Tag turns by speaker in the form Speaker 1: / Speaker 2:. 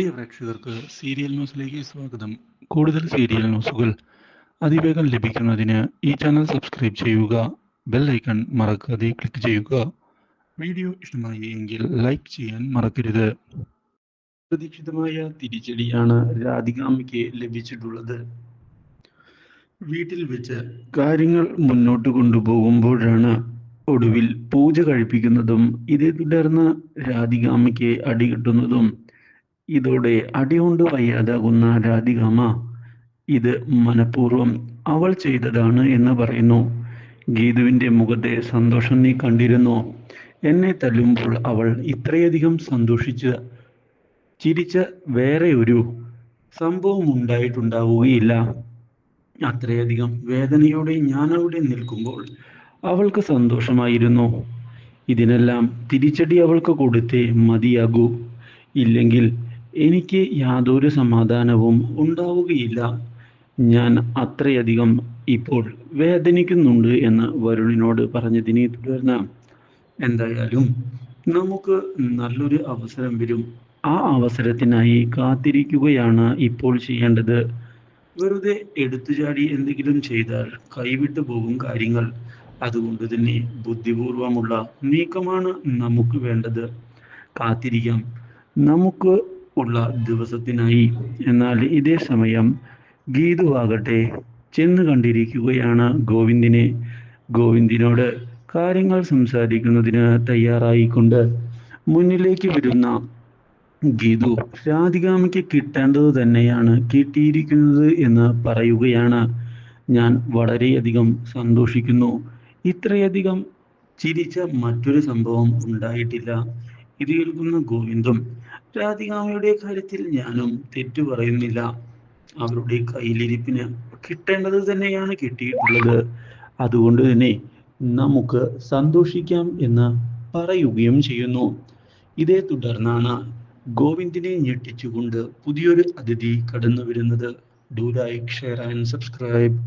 Speaker 1: പ്രിയ പ്രേക്ഷകർക്ക് സീരിയൽ ന്യൂസിലേക്ക് സ്വാഗതം. കൂടുതൽ സീരിയൽ ന്യൂസുകൾ അതിവേഗം ലഭിക്കുന്നതിന് ഈ ചാനൽ സബ്സ്ക്രൈബ് ചെയ്യുക ബെൽ ഐക്കൺ മറക്കാതെ ക്ലിക്ക് ചെയ്യുക. വീഡിയോ ഇഷ്ടമായി എങ്കിൽ ലൈക്ക് ചെയ്യാൻ മറക്കരുത്. പ്രതീക്ഷിതമായ തിരിച്ചടിയാണ് രാധികാമ്മയ്ക്ക് ലഭിച്ചിട്ടുള്ളത്. വീട്ടിൽ വെച്ച് കാര്യങ്ങൾ മുന്നോട്ട് കൊണ്ടുപോകുമ്പോഴാണ് ഒടുവിൽ പൂജ കഴിപ്പിക്കുന്നതും ഇതേ തുടർന്ന് രാധികാമ്മയ്ക്ക് അടി കിട്ടുന്നതും ഇതോടെ അടികൊണ്ട് വയ്യാതാകുന്ന രാധികാമ ഇത് മനഃപൂർവം അവൾ ചെയ്തതാണ് എന്ന് പറയുന്നു. ഗീതുവിന്റെ മുഖത്തെ സന്തോഷം നീ കണ്ടിരുന്നോ. എന്നെ തല്ലുമ്പോൾ അവൾ ഇത്രയധികം സന്തോഷിച്ച് ചിരിച്ച വേറെ ഒരു സംഭവം ഉണ്ടായിട്ടുണ്ടാവുകയില്ല അത്രയധികം വേദനയോടെ ഞാൻ അവിടെ നിൽക്കുമ്പോൾ അവൾക്ക് സന്തോഷമായിരുന്നു. ഇതിനെല്ലാം തിരിച്ചടി അവൾക്ക് കൊടുത്തേ മതിയാകൂ. ഇല്ലെങ്കിൽ എനിക്ക് യാതൊരു സമാധാനവും ഉണ്ടാവുകയില്ല. ഞാൻ അത്രയധികം ഇപ്പോൾ വേദനിക്കുന്നുണ്ട് എന്ന് വരുണിനോട് പറഞ്ഞതിനെ തുടർന്ന് എന്തായാലും നമുക്ക് നല്ലൊരു അവസരം വരും. ആ അവസരത്തിനായി കാത്തിരിക്കുകയാണ് ഇപ്പോൾ ചെയ്യേണ്ടത്. വെറുതെ എടുത്തുചാടി എന്തെങ്കിലും ചെയ്താൽ കൈവിട്ടു പോകും കാര്യങ്ങൾ. അതുകൊണ്ട് തന്നെ ബുദ്ധിപൂർവമുള്ള നീക്കമാണ് നമുക്ക് വേണ്ടത്. കാത്തിരിക്കാം. നമുക്ക് ഉള്ള ദിവസത്തിനായി. എന്നാൽ ഇതേ സമയം ഗീതുവാകട്ടെ ചെന്ന് കണ്ടിരിക്കുകയാണ് ഗോവിന്ദിനെ. ഗോവിന്ദിനോട് കാര്യങ്ങൾ സംസാരിക്കുന്നതിന് തയ്യാറായിക്കൊണ്ട് മുന്നിലേക്ക് വരുന്ന ഗീതു രാധികാമയ്ക്ക് കിട്ടേണ്ടത് തന്നെയാണ് കിട്ടിയിരിക്കുന്നത് എന്ന് പറയുകയാണ്. ഞാൻ വളരെയധികം സന്തോഷിക്കുന്നു. ഇത്രയധികം ചിരിച്ച മറ്റൊരു സംഭവം ഉണ്ടായിട്ടില്ല. ഇത് കേൾക്കുന്ന ഗോവിന്ദും രാധികാമയുടെ കാര്യത്തിൽ ഞാനും തെറ്റു പറയുന്നില്ല. അവരുടെ കയ്യിലിരിപ്പിന് കിട്ടേണ്ടത് തന്നെയാണ് കിട്ടിയിട്ടുള്ളത്. അതുകൊണ്ട് തന്നെ നമുക്ക് സന്തോഷിക്കാം എന്ന് പറയുകയും ചെയ്യുന്നു. ഇതേ തുടർന്നാണ് ഗോവിന്ദിനെ ഞെട്ടിച്ചുകൊണ്ട് പുതിയൊരു അതിഥി കടന്നു വരുന്നത് do like share and subscribe